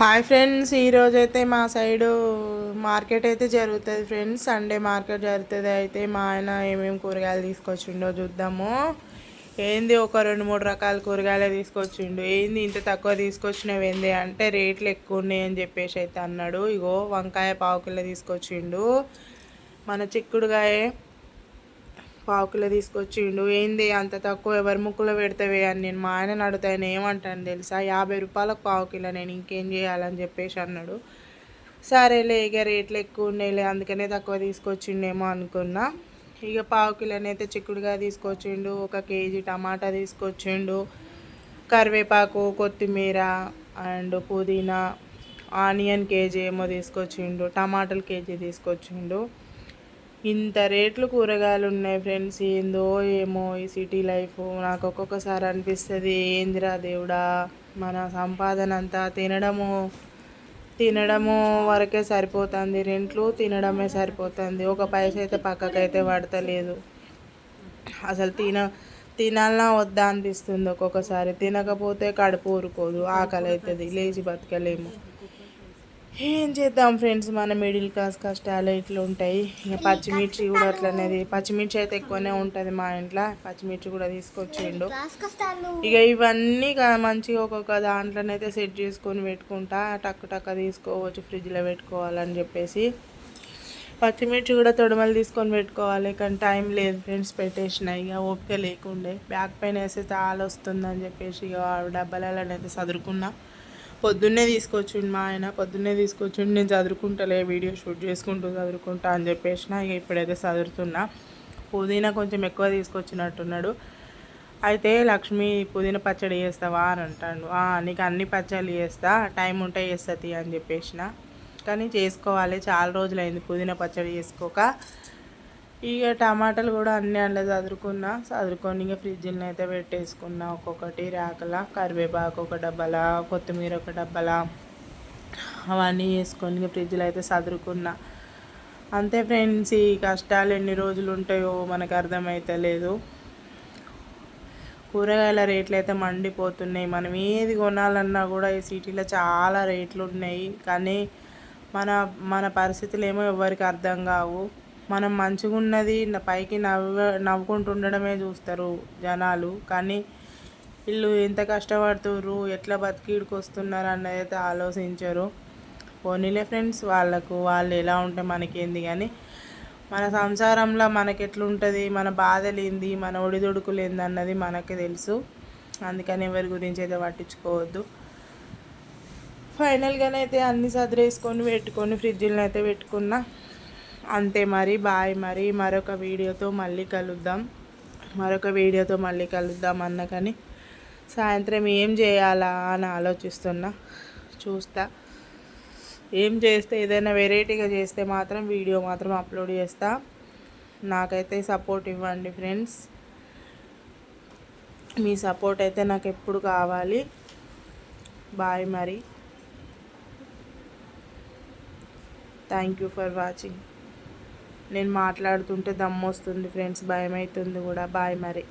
Hi friends ఈరోజు అయితే మా సైడు మార్కెట్ అయితే జరుగుతుంది ఫ్రెండ్స్ సండే మార్కెట్ జరుగుతుంది. అయితే మా ఆయన ఏమేమి కూరగాయలు తీసుకొచ్చిండో చూద్దాము. ఏంది ఒక రెండు మూడు రకాల కూరగాయలు తీసుకొచ్చిండు. ఏంది ఇంత తక్కువ తీసుకొచ్చినవి ఏంది? అంటే రేట్లు ఎక్కువ ఉన్నాయి అని చెప్పేసి అయితే అన్నాడు. ఇగో వంకాయ పావు కిలో తీసుకొచ్చిండు. మన చిక్కుడుగాయ పావు కిలో తీసుకొచ్చిండు. ఏంది అంత తక్కువ? ఎవరి ముక్కులో పెడతావే అని నేను మా ఆయన అడుగుతాను ఏమంటాను తెలుసా? యాభై రూపాయలకు పావు కిలో నేను ఇంకేం చేయాలని చెప్పేసి అన్నాడు. సరేలే ఇక రేట్లు ఎక్కువ ఉన్నాయిలే అందుకనే తక్కువ తీసుకొచ్చిండేమో అనుకున్నా. ఇక పావు కిలోనైతే చిక్కుడుగా తీసుకొచ్చిండు ఒక కేజీ టమాటా తీసుకొచ్చిండు కరివేపాకు కొత్తిమీర అండ్ పుదీనా ఆనియన్ కేజీ ఏమో తీసుకొచ్చిండు టమాటాలు కేజీ తీసుకొచ్చిండు. ఇంత రేట్లు కూరగాయలు ఉన్నాయి ఫ్రెండ్స్ ఏందో ఏమో ఈ సిటీ లైఫ్. నాకు ఒక్కొక్కసారి అనిపిస్తుంది ఏందిరా దేవుడా మన సంపాదన అంతా తినడము తినడము వరకే సరిపోతుంది రెంట్లు తినడమే సరిపోతుంది ఒక పైస అయితే పక్కకైతే పడతలేదు. అసలు తిన తినాలన్నా వద్దా అనిపిస్తుంది ఒక్కొక్కసారి తినకపోతే కడుపు ఊరుకోదు ఆకలి అవుతుంది లేచి బతకలేము. ఏం చేద్దాం ఫ్రెండ్స్? మన మిడిల్ క్లాస్ కష్టాలు ఇట్లా ఉంటాయి. ఇక పచ్చిమిర్చి కూడా అట్లనేది. పచ్చిమిర్చి అయితే ఎక్కువనే ఉంటుంది మా ఇంట్లో. పచ్చిమిర్చి కూడా తీసుకొచ్చిండు. ఇక ఇవన్నీ మంచిగా ఒక్కొక్క దాంట్లోనైతే సెట్ చేసుకొని పెట్టుకుంటా. టక్ టక్క తీసుకోవచ్చు ఫ్రిడ్జ్లో పెట్టుకోవాలని చెప్పేసి. పచ్చిమిర్చి కూడా తొడమలు తీసుకొని పెట్టుకోవాలి కానీ టైం లేదు ఫ్రెండ్స్ పెట్టేసిన. ఇక ఓపిక లేకుండే. బ్యాక్ పెయిన్ వేస్తే చాలా వస్తుందని చెప్పేసి ఇక డబ్బాలలోనైతే చదువుకున్నా పొద్దున్నే తీసుకొచ్చిండు మా ఆయన పొద్దున్నే తీసుకొచ్చిండు నేను చదువుకుంటలే వీడియో షూట్ చేసుకుంటూ చదువుకుంటా అని చెప్పేసిన ఇక ఇప్పుడైతే చదువుతున్నా. పుదీనా కొంచెం ఎక్కువ తీసుకొచ్చినట్టున్నాడు. అయితే లక్ష్మి పుదీనా పచ్చడి చేస్తావా? అని అంటాడు. నీకు అన్ని పచ్చళ్ళు చేస్తా టైం ఉంటే చేస్తుంది అని చెప్పేసిన. కానీ చేసుకోవాలి చాలా రోజులైంది పుదీనా పచ్చడి చేసుకోక. ఇక టమాటాలు కూడా అన్నీ అందులో చదువుకున్నా చదువుకొని ఇక ఫ్రిడ్జ్లో అయితే పెట్టేసుకున్నా. ఒక్కొక్కటి రాకలా కరివేపాకు ఒక డబ్బాలా కొత్తిమీర ఒక డబ్బాలా అవన్నీ వేసుకొని ఇక ఫ్రిడ్జ్లో అయితే చదువుకున్నా అంతే ఫ్రెండ్స్ ఈ కష్టాలు ఎన్ని రోజులు ఉంటాయో మనకు అర్థమైతే లేదు. కూరగాయల రేట్లు అయితే మండిపోతున్నాయి. మనం ఏది కొనాలన్నా కూడా ఈ సిటీలో చాలా రేట్లు ఉన్నాయి. కానీ మన మన పరిస్థితులు ఏమో ఎవరికి అర్థం కావు. మనం మంచిగా ఉన్నది పైకి నవ్వ నవ్వుకుంటుండడమే చూస్తారు జనాలు. కానీ వీళ్ళు ఎంత కష్టపడుతుర్రు ఎట్లా బతికిడికి వస్తున్నారు అన్నది అయితే ఆలోచించరు. పోనీలే ఫ్రెండ్స్ వాళ్ళకు వాళ్ళు ఎలా ఉంటే మనకేంది కానీ మన సంసారంలో మనకి ఎట్లుంటుంది మన బాధలు ఏంది మన ఒడిదొడుకులు ఏంది అన్నది మనకే తెలుసు. అందుకని ఎవరి గురించి అయితే పట్టించుకోవద్దు. ఫైనల్గానైతే అన్ని సదిరేసుకొని పెట్టుకొని ఫ్రిడ్జ్లను అయితే పెట్టుకున్నా. అంతే మరి బాయ్ మరి. మరొక వీడియోతో మళ్ళీ కలుద్దాం. మరొక వీడియోతో మళ్ళీ కలుద్దాం అన్న కానీ సాయంత్రం ఏం చేయాలా అని ఆలోచిస్తున్నా. చూస్తా. ఏం చేస్తే ఏదైనా వెరైటీగా చేస్తే మాత్రం వీడియో మాత్రం అప్లోడ్ చేస్తా. నాకైతే సపోర్ట్ ఇవ్వండి ఫ్రెండ్స్. మీ సపోర్ట్ అయితే నాకు ఎప్పుడు కావాలి. బాయ్ మరి. Thank you for watching. నేను మాట్లాడుతుంటే దమ్ము వస్తుంది ఫ్రెండ్స్ భయం అవుతుంది కూడా. బాయ్ మరి.